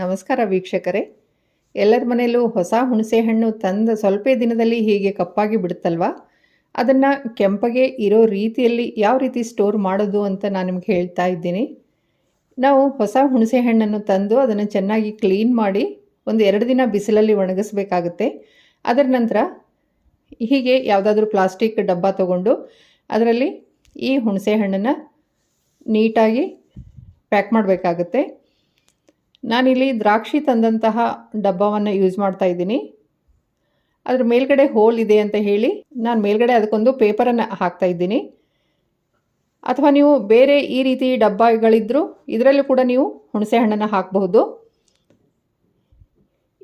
ನಮಸ್ಕಾರ ವೀಕ್ಷಕರೇ. ಎಲ್ಲರ ಮನೆಯಲ್ಲೂ ಹೊಸ ಹುಣಸೆ ಹಣ್ಣು ತಂದ ಸ್ವಲ್ಪ ದಿನದಲ್ಲಿ ಹೀಗೆ ಕಪ್ಪಾಗಿ ಬಿಡುತ್ತಲ್ವಾ? ಅದನ್ನು ಕೆಂಪಗೆ ಇರೋ ರೀತಿಯಲ್ಲಿ ಯಾವ ರೀತಿ ಸ್ಟೋರ್ ಮಾಡೋದು ಅಂತ ನಾನು ನಿಮ್ಗೆ ಹೇಳ್ತಾ ಇದ್ದೀನಿ. ನಾವು ಹೊಸ ಹುಣಸೆ ಹಣ್ಣನ್ನು ತಂದು ಅದನ್ನು ಚೆನ್ನಾಗಿ ಕ್ಲೀನ್ ಮಾಡಿ ಒಂದು ಎರಡು ದಿನ ಬಿಸಿಲಲ್ಲಿ ಒಣಗಿಸ್ಬೇಕಾಗುತ್ತೆ. ಅದರ ನಂತರ ಹೀಗೆ ಯಾವುದಾದ್ರೂ ಪ್ಲಾಸ್ಟಿಕ್ ಡಬ್ಬ ತಗೊಂಡು ಅದರಲ್ಲಿ ಈ ಹುಣಸೆ ಹಣ್ಣನ್ನು ನೀಟಾಗಿ ಪ್ಯಾಕ್ ಮಾಡಬೇಕಾಗುತ್ತೆ. ನಾನಿಲ್ಲಿ ದ್ರಾಕ್ಷಿ ತಂದಂತಹ ಡಬ್ಬವನ್ನು ಯೂಸ್ ಮಾಡ್ತಾ ಇದ್ದೀನಿ. ಅದ್ರ ಮೇಲ್ಗಡೆ ಹೋಲ್ ಇದೆ ಅಂತ ಹೇಳಿ ನಾನು ಮೇಲ್ಗಡೆ ಅದಕ್ಕೊಂದು ಪೇಪರನ್ನು ಹಾಕ್ತಾ ಇದ್ದೀನಿ. ಅಥವಾ ನೀವು ಬೇರೆ ಈ ರೀತಿ ಡಬ್ಬಗಳಿದ್ದರೂ ಇದರಲ್ಲೂ ಕೂಡ ನೀವು ಹುಣಸೆ ಹಣ್ಣನ್ನು ಹಾಕಬಹುದು.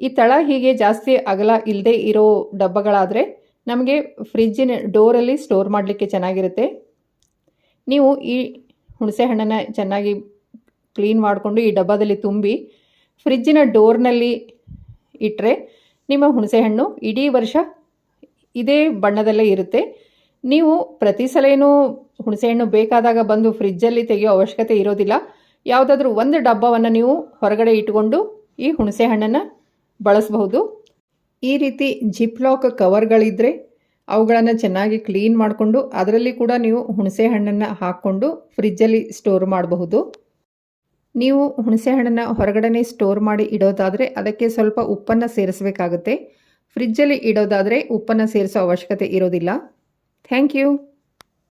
ಈ ತಳ ಹೀಗೆ ಜಾಸ್ತಿ ಅಗಲ ಇಲ್ಲದೆ ಇರೋ ಡಬ್ಬಗಳಾದರೆ ನಮಗೆ ಫ್ರಿಜ್ಜಿನ ಡೋರಲ್ಲಿ ಸ್ಟೋರ್ ಮಾಡಲಿಕ್ಕೆ ಚೆನ್ನಾಗಿರುತ್ತೆ. ನೀವು ಈ ಹುಣಸೆ ಹಣ್ಣನ್ನು ಚೆನ್ನಾಗಿ ಕ್ಲೀನ್ ಮಾಡಿಕೊಂಡು ಈ ಡಬ್ಬದಲ್ಲಿ ತುಂಬಿ ಫ್ರಿಜ್ಜಿನ ಡೋರ್ನಲ್ಲಿ ಇಟ್ಟರೆ ನಿಮ್ಮ ಹುಣಸೆಹಣ್ಣು ಇಡೀ ವರ್ಷ ಇದೇ ಬಣ್ಣದಲ್ಲೇ ಇರುತ್ತೆ. ನೀವು ಪ್ರತಿ ಸಲೇನೂ ಹುಣಸೆಹಣ್ಣು ಬೇಕಾದಾಗ ಬಂದು ಫ್ರಿಜ್ಜಲ್ಲಿ ತೆಗೆಯೋ ಅವಶ್ಯಕತೆ ಇರೋದಿಲ್ಲ. ಯಾವುದಾದ್ರೂ ಒಂದು ಡಬ್ಬವನ್ನು ನೀವು ಹೊರಗಡೆ ಇಟ್ಕೊಂಡು ಈ ಹುಣಸೆಹಣ್ಣನ್ನು ಬಳಸಬಹುದು. ಈ ರೀತಿ ಜಿಪ್ಲಾಕ್ ಕವರ್ಗಳಿದ್ದರೆ ಅವುಗಳನ್ನು ಚೆನ್ನಾಗಿ ಕ್ಲೀನ್ ಮಾಡಿಕೊಂಡು ಅದರಲ್ಲಿ ಕೂಡ ನೀವು ಹುಣಸೆ ಹಣ್ಣನ್ನು ಹಾಕ್ಕೊಂಡು ಫ್ರಿಜ್ಜಲ್ಲಿ ಸ್ಟೋರ್ ಮಾಡಬಹುದು. ನೀವು ಹುಣಸೆಹಣ್ಣನ್ನು ಹೊರಗಡೆ ಸ್ಟೋರ್ ಮಾಡಿ ಇಡೋದಾದರೆ ಅದಕ್ಕೆ ಸ್ವಲ್ಪ ಉಪ್ಪನ್ನು ಸೇರಿಸಬೇಕಾಗುತ್ತೆ. ಫ್ರಿಜ್ಜಲ್ಲಿ ಇಡೋದಾದರೆ ಉಪ್ಪನ್ನು ಸೇರಿಸೋ ಅವಶ್ಯಕತೆ ಇರೋದಿಲ್ಲ. Thank you